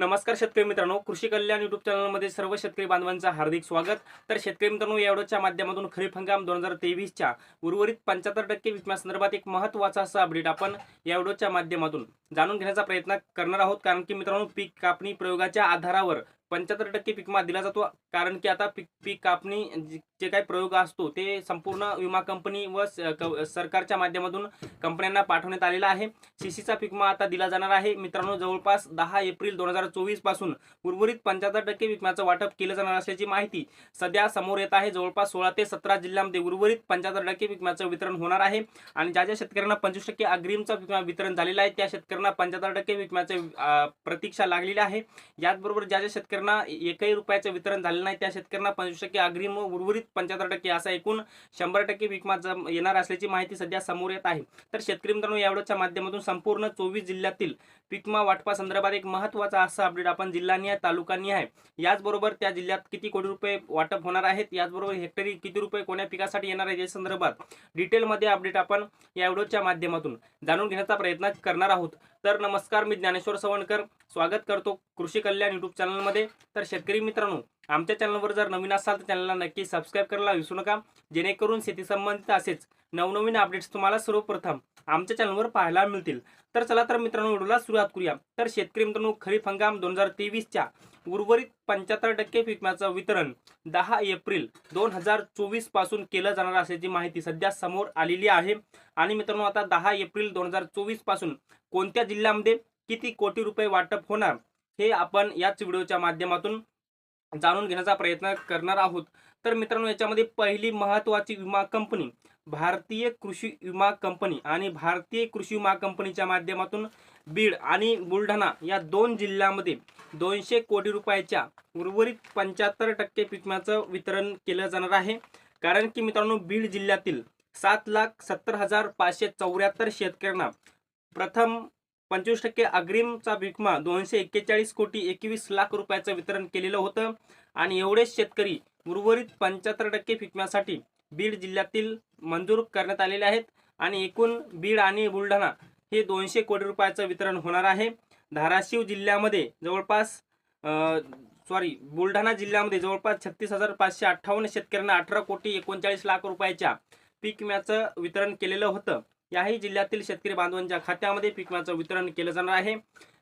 नमस्कार शेतकरी मित्रांनो कृषी कल्याण युट्यूब चॅनलमध्ये सर्व शेतकरी बांधवांचं हार्दिक स्वागत. तर शेतकरी मित्रांनो यावेळच्या माध्यमातून खरीप हंगाम दोन हजार तेवीसच्या उर्वरित पंच्याहत्तर टक्के विकण्यासंदर्भात एक महत्त्वाचा असा अपडेट आपण या व्हिडिओच्या माध्यमातून जाणून घेण्याचा प्रयत्न करणार आहोत. कारण की मित्रांनो पीक कापणी प्रयोगाच्या आधारावर पंच्याहत्तर टक्के पीक विमा दिला जातो. कारण की आता पीक पीक कापणी जे- काही प्रयोग असतो ते संपूर्ण विमा कंपनी व स- सरकारच्या माध्यमातून कंपन्यांना पाठवण्यात आलेला आहे. सीसीचा पीक विमा आता दिला जाणार आहे. मित्रांनो जवळपास दहा एप्रिल दोन हजार चोवीसपासून उर्वरित पंच्याहत्तर टक्के विम्याचं वाटप केलं जाणार असल्याची माहिती सध्या समोर येत आहे. जवळपास सोळा ते सतरा जिल्ह्यांमध्ये उर्वरित पंच्याहत्तर टक्के विम्याचं वितरण होणार आहे. आणि ज्या ज्या शेतकऱ्यांना पंचवीस टक्के अग्रिमचा विमा वितरण झालेला आहे त्या शेतकऱ्यांना पंच्याहत्तर टक्के विकम्याचं प्रतीक्षा लागलेली आहे. याचबरोबर ज्या ज्या शेतकऱ्यांना एकही रुपयाचं वितरण झालेलं नाही. त्या शेतकऱ्यांना पंचवीस टक्के अग्रिम व उर्वरित पंच्याहत्तर टक्के असा एकूण शंभर टक्के विकमा जम- येणार असल्याची माहिती सध्या समोर येत आहे. तर शेतकरी मित्रांनो यावेळच्या माध्यमातून संपूर्ण चोवीस जिल्ह्यातील पिकमा वाटपा संदर्भात एक महत्त्वाचा असा अपडेट आपण जिल्हानिहाय आहे याचबरोबर त्या जिल्ह्यात किती कोटी रुपये वाटप होणार आहेत याचबरोबर हेक्टरी किती रुपये कोण्या पिकासाठी येणार आहेत या संदर्भात डिटेलमध्ये अपडेट आपण या व्हिडिओच्या माध्यमातून जाणून घेण्याचा प्रयत्न करणार आहोत. तर नमस्कार मी ज्ञानेश्वर सवणकर. स्वागत करतो कृषी कल्याण युट्यूब चॅनलमध्ये. तर शेतकरी मित्रांनो आमच्या चॅनलवर जर नवीन असाल तर चॅनलला नक्की सबस्क्राईब करायला विसरू नका. जेणेकरून शेती संबंधित असेच नवनवीन अपडेट्स तुम्हाला सर्वप्रथम आमच्या चॅनलवर पाहायला मिळतील. तर चला तर मित्रांनो व्हिडिओला सुरुवात करूया. तर शेतकरी मित्रांनो खरीप हंगाम दोन हजार तेवीसच्या उर्वरित पंच्याहत्तर टक्के विम्याचं वितरण दहा एप्रिल दोन हजार चोवीसपासून केलं जाणार असल्याची माहिती सध्या समोर आलेली आहे. आणि मित्रांनो आता दहा एप्रिल दोन हजार चोवीसपासून कोणत्या जिल्ह्यामध्ये किती कोटी रुपये वाटप होणार हे आपण याच व्हिडिओच्या माध्यमातून जाणून घेण्याचा प्रयत्न करणार आहोत. तर मित्रांनो याच्यामध्ये पहिली महत्वाची विमा कंपनी भारतीय कृषी विमा कंपनी आणि भारतीय कृषी विमा कंपनीच्या माध्यमातून बीड आणि बुलढाणा या दोन जिल्ह्यामध्ये दोनशे कोटी रुपयाच्या उर्वरित पंच्याहत्तर टक्के पिकम्याचं वितरण केलं जाणार आहे. कारण की मित्रांनो बीड जिल्ह्यातील सात लाख सत्तर हजार पाचशे चौऱ्याहत्तर शेतकऱ्यांना प्रथम पंचवीस टक्के अग्रिमचा विमा दोनशे एक्केचाळीस कोटी एकवीस लाख रुपयाचं वितरण केलेलं होतं. आणि एवढेच शेतकरी उर्वरित पंच्याहत्तर टक्के विम्यासाठी बीड जिल्ह्यातील मंजूर करण्यात आलेले आहेत आणि एकूण बीड आणि बुलढाणा हे दोनशे कोटी रुपयाचं वितरण होणार आहे. धाराशिव जिल्ह्यामध्ये जवळपास सॉरी बुलढाणा जिल्ह्यामध्ये जवळपास छत्तीस हजार पाचशे अठ्ठावन्न शेतकऱ्यांना अठरा कोटी एकोणचाळीस लाख रुपयाच्या पीक विम्याचं वितरण केलेलं होतं. याही जिल्ह्यातील शेतकरी बांधवांच्या खात्यामध्ये पीक विम्याचं वितरण केलं जाणार आहे.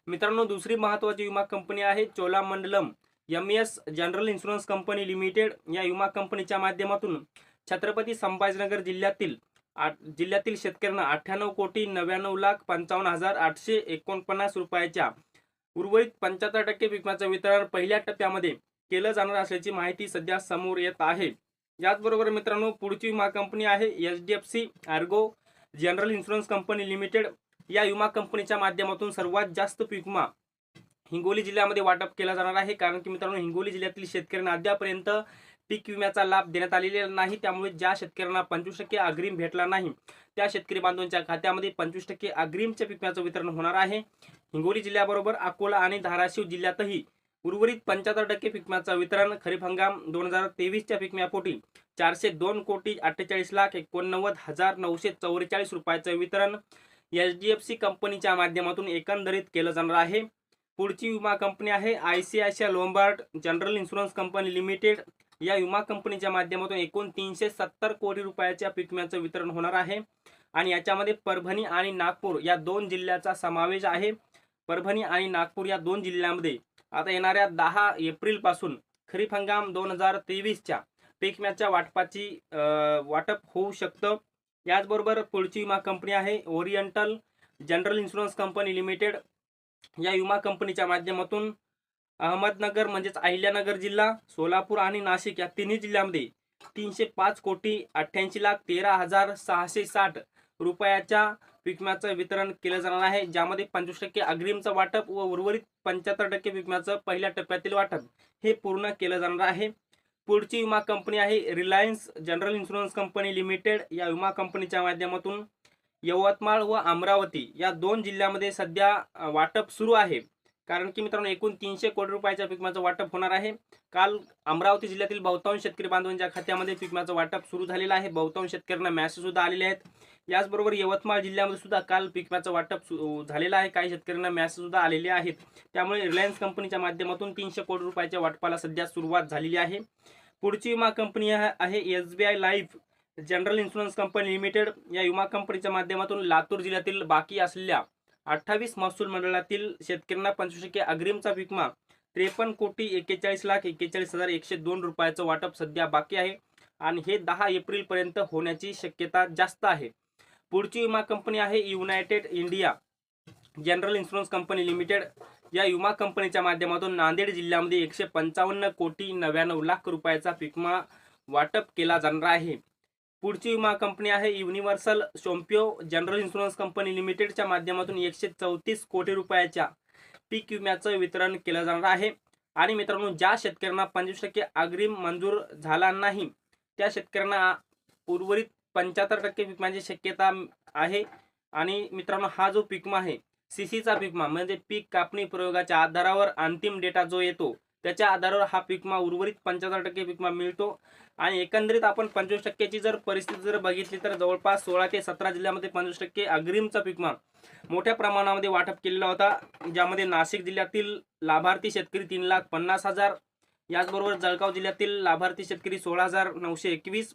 मित्रांनो दुसरी महत्वाची विमा कंपनी आहे Cholamandalam. M S general insurance company limited या विमा कंपनीच्या माध्यमातून छत्रपती संभाजीनगर जिल्ह्यातील आठ जिल्ह्यातील शेतकऱ्यांना अठ्ठ्याण्णव कोटी नव्याण्णव लाख पंचावन्न हजार आठशे एकोणपन्नास रुपयाच्या उर्वरित पंच्याहत्तर टक्के विकमाचं वितरण पहिल्या टप्प्यामध्ये केलं जाणार असल्याची माहिती सध्या समोर येत आहे. याचबरोबर मित्रांनो पुढची विमा कंपनी आहे H D F C Ergo general insurance company limited. या विमा कंपनीच्या माध्यमातून सर्वात जास्त विमा हिंगोली जिल्ह्यामध्ये वाटप केला जाणार आहे. कारण की मित्रांनो हिंगोली जिल्ह्यातील शेतकऱ्यांना अद्यापर्यंत पीक विम्याचा लाभ देण्यात आलेला नाही. त्यामुळे ज्या शेतकऱ्यांना पंचवीस टक्के अग्रिम भेटला नाही त्या शेतकरी बांधवांच्या खात्यामध्ये पंचवीस टक्के अग्रिमच्या पीक विम्याचं वितरण होणार आहे. हिंगोली जिल्ह्याबरोबर अकोला आणि धाराशिव जिल्ह्यातही उर्वरित पंच्याहत्तर टक्के पिकम्याचं वितरण खरीप हंगाम दोन हजार तेवीसच्या पिकम्यापोटी चारशे दोन कोटी अठ्ठेचाळीस लाख एकोणनव्वद हजार नऊशे चौवेचाळीस रुपयाचं वितरण एच डी एफ सी कंपनीच्या माध्यमातून एकंदरीत केलं जाणार आहे. पुढची विमा कंपनी आहे I C I C I Lombard general insurance company limited. या विमा कंपनीच्या माध्यमातून एकूण तीनशे सत्तर कोटी रुपयाच्या पीक विम्याचं वितरण होणार आहे. आणि याच्यामध्ये परभणी आणि नागपूर या दोन जिल्ह्याचा समावेश आहे. परभणी आणि नागपूर या दोन जिल्ह्यामध्ये आता येणाऱ्या दहा एप्रिलपासून खरीप हंगाम दोन हजार तेवीसच्या पीक विम्याच्या वाटपाची वाटप होऊ शकतं. याचबरोबर पुढची विमा कंपनी आहे Oriental general insurance company limited. या विमा कंपनीच्या माध्यमातून अहमदनगर म्हणजेच अहिल्यानगर जिल्हा सोलापूर आणि नाशिक या तिन्ही जिल्ह्यामध्ये तीनशे पाच कोटी अठ्ठ्याऐंशी लाख तेरा हजार सहाशे साठ रुपयाच्या विम्याचं वितरण केलं जाणार आहे ज्यामध्ये पंचवीस टक्के अग्रिमचं वाटप व उर्वरित पंच्याहत्तर टक्के विम्याचं पहिल्या टप्प्यातील वाटप हे पूर्ण केलं जाणार आहे. पुढची विमा कंपनी आहे Reliance general insurance company limited. या विमा कंपनीच्या माध्यमातून यवतमाळ व अमरावती या दोन जिल्ह्यामध्ये सध्या वाटप सुरू आहे. कारण की मित्रांनो एकूण तीनशे कोटी रुपयाच्या पिकमाचं वाटप होणार आहे. काल अमरावती जिल्ह्यातील बहुतांश शेतकरी बांधवांच्या खात्यामध्ये पिकमाचं वाटप सुरू झालेलं आहे. बहुतांश शेतकऱ्यांना मॅसेज सुद्धा आलेले आहेत. याचबरोबर यवतमाळ जिल्ह्यामध्ये सुद्धा काल पिकमाचं वाटप सु- झालेलं आहे. काही शेतकऱ्यांना मॅसेज सुद्धा आलेले आहेत. त्यामुळे रिलायन्स कंपनीच्या माध्यमातून तीनशे कोटी रुपयाच्या वाटपाला सध्या सुरुवात झालेली आहे. पुढची विमा कंपनी आहे- आहे S B I life general insurance company limited. या विमा कंपनीच्या माध्यमातून लातूर जिल्ह्यातील बाकी असलेल्या अठ्ठावीस महसूल मंडळातील शेतकऱ्यांना पंचवीस टक्के अग्रिमचा विकमा त्रेपन्न कोटी एक्केचाळीस लाख एक्केचाळीस हजार एकशे दोन रुपयाचं वाटप सध्या बाकी आहे आणि हे दहा एप्रिलपर्यंत होण्याची शक्यता जास्त आहे. पुढची विमा कंपनी आहे United India. General insurance company limited या विमा कंपनीच्या माध्यमातून नांदेड जिल्ह्यामध्ये एकशे पंचावन्न कोटी नव्याण्णव लाख रुपयाचा विमा वाटप केला जाणार आहे. पुढची विमा कंपनी आहे Universal Sompo general insurance company लिमिटेडच्या माध्यमातून एकशे चौतीस कोटी रुपयाच्या पीक विम्याचं वितरण केलं जाणार आहे. आणि मित्रांनो ज्या शेतकऱ्यांना पंचवीस टक्के अग्रिम मंजूर झाला नाही त्या शेतकऱ्यांना उर्वरित पंच्याहत्तर टक्के विम्याची शक्यता आहे. आणि मित्रांनो हा जो पिकमा आहे सीसीचा पिकमा म्हणजे पीक कापणी प्रयोगाच्या आधारावर अंतिम डेटा जो येतो त्याच्या आधारावर हा पिकमा उर्वरित पंच्याहत्तर टक्के पिकमा मिळतो. आणि एकंदरीत आपण पंचवीस टक्क्याची जर परिस्थिती जर बघितली तर जवळपास सोळा ते सतरा जिल्ह्यामध्ये पंचवीस टक्के अग्रिमचा पिकमा मोठ्या प्रमाणामध्ये वाटप केलेला होता. ज्यामध्ये नाशिक जिल्ह्यातील लाभार्थी शेतकरी तीन लाख पन्नास हजार याचबरोबर जळगाव जिल्ह्यातील लाभार्थी शेतकरी सोळा हजार नऊशे एकवीस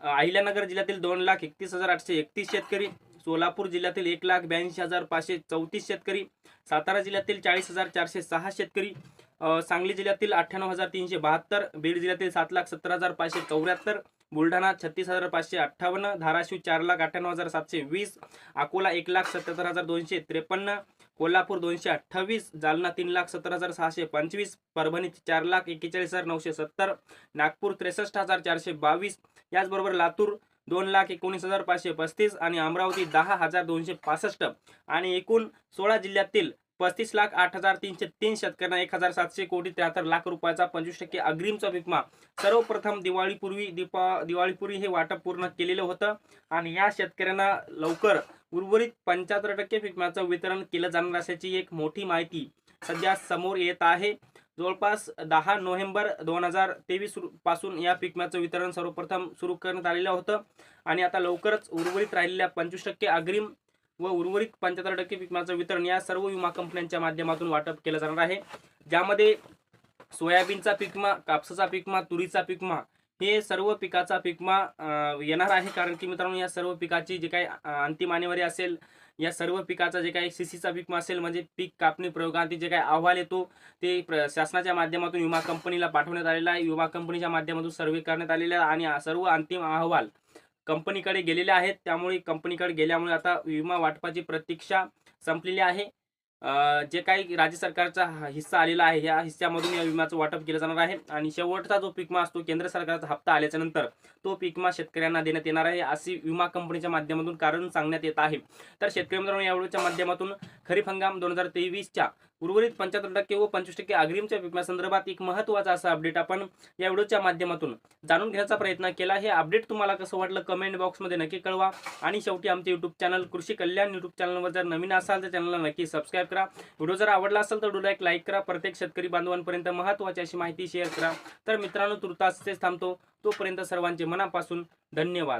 अहिल्यानगर जिल्ह्यातील दोन लाख एकतीस हजार आठशे एकतीस शेतकरी सोलापूर जिल्ह्यातील एक लाख ब्याऐंशी हजार पाचशे चौतीस शेतकरी सातारा जिल्ह्यातील चाळीस हजार चारशे सहा शेतकरी सांगली जिल्ह्यातील अठ्ठ्याण्णव हजार तीनशे बहात्तर बीड जिल्ह्यातील सात लाख सत्तर हजार पाचशे चौऱ्याहत्तर बुलढाणा छत्तीस हजार पाचशे अठ्ठावन्न धाराशिव चार लाख अठ्ठ्याण्णव हजार सातशे वीस अकोला एक लाख सत्याहत्तर हजार दोनशे त्रेपन्न कोल्हापूर दोनशे अठ्ठावीस जालना तीन लाख सत्तर हजार सहाशे पंचवीस परभणी चार लाख एक्केचाळीस हजार नऊशे सत्तर नागपूर त्रेसष्ट हजार चारशे बावीस याचबरोबर लातूर दोन लाख एकोणीस हजार पाचशे पस्तीस आणि अमरावती दहा हजार दोनशे पासष्ट आणि एकूण सोळा जिल्ह्यातील पस्तीस लाख आठ हजार तीनशे तीन शेतकऱ्यांना एक हजार सातशे कोटी त्र्याहत्तर लाख रुपयाचा पंचवीस टक्के अग्रिमचा विमा सर्वप्रथम दिवाळीपूर्वी दीपा दिवाळीपूर्वी हे वाटप पूर्ण केलेलं होतं आणि या शेतकऱ्यांना लवकर उर्वरित पंच्याहत्तर टक्के विम्याचं वितरण केलं जाणार असल्याची एक मोठी माहिती सध्या समोर येत आहे. जवळपास दहा नोव्हेंबर दोन हजार तेवीसपासून या पिकम्याचं वितरण सर्वप्रथम सुरू करण्यात आलेलं होतं आणि आता लवकरच उर्वरित राहिलेल्या पंचवीस टक्के अग्रिम व उर्वरित पंच्याहत्तर टक्के विमाचं वितरण या सर्व विमा कंपन्यांच्या माध्यमातून वाटप केलं जाणार आहे. ज्यामध्ये सोयाबीनचा पिकमा कापसाचा पिकमा तुरीचा पिकमा हे सर्व पिकाचा पिकमा येणार आहे. कारण की मित्रांनो या सर्व पिकाची जे काही अंतिम आणेवारी असेल या सर्व पिकाचा जे काही सीसीचा पिकमा असेल म्हणजे पीक कापणी प्रयोगांती जे काही अहवाल येतो ते प्र- शासनाच्या माध्यमातून विमा कंपनीला पाठवण्यात आलेला आहे. विमा कंपनीच्या माध्यमातून सर्वे करण्यात आलेला आहे आणि सर्व अंतिम अहवाल कंपनीकडे गेलेले आहेत. त्यामुळे कंपनीकडे गेल्यामुळे आता विमा वाटपाची प्रतीक्षा संपलेली आहे. जे काही राज्य सरकारचा हा हिस्सा आलेला आहे या हिस्स्यामधून या विम्याचं वाटप केलं जाणार आहे. आणि शेवटचा जो पिकमा असतो केंद्र सरकारचा हप्ता आल्याच्यानंतर तो पिकमा शेतकऱ्यांना देण्यात येणार आहे अशी विमा कंपनीच्या माध्यमातून कारण सांगण्यात येत आहे. तर शेतकरी मित्रांनो यावेळीच्या माध्यमातून खरीप हंगाम दोन हजार तेवीसच्या उर्वरित पंच्याहत्तर टक्के व पंचवीस टक्के अग्रिमच्या विम्यासंदर्भात एक महत्त्वाचा असा अपडेट आपण या व्हिडिओच्या माध्यमातून जाणून घेण्याचा प्रयत्न केला. हे अपडेट तुम्हाला कसं वाटलं कमेंट बॉक्समध्ये नक्की कळवा. आणि शेवटी आमचे यूट्यूब चॅनल कृषी कल्याण यूट्यूब चॅनलवर जर नवीन असाल तर चॅनलला नक्की सबस्क्राईब करा. व्हिडिओ जर आवडला असेल तर व्हिडिओला एक लाईक करा. प्रत्येक शेतकरी बांधवांपर्यंत महत्त्वाची अशी माहिती शेअर करा. तर मित्रांनो तुर्तास थांबतो. तोपर्यंत सर्वांचे मनापासून धन्यवाद.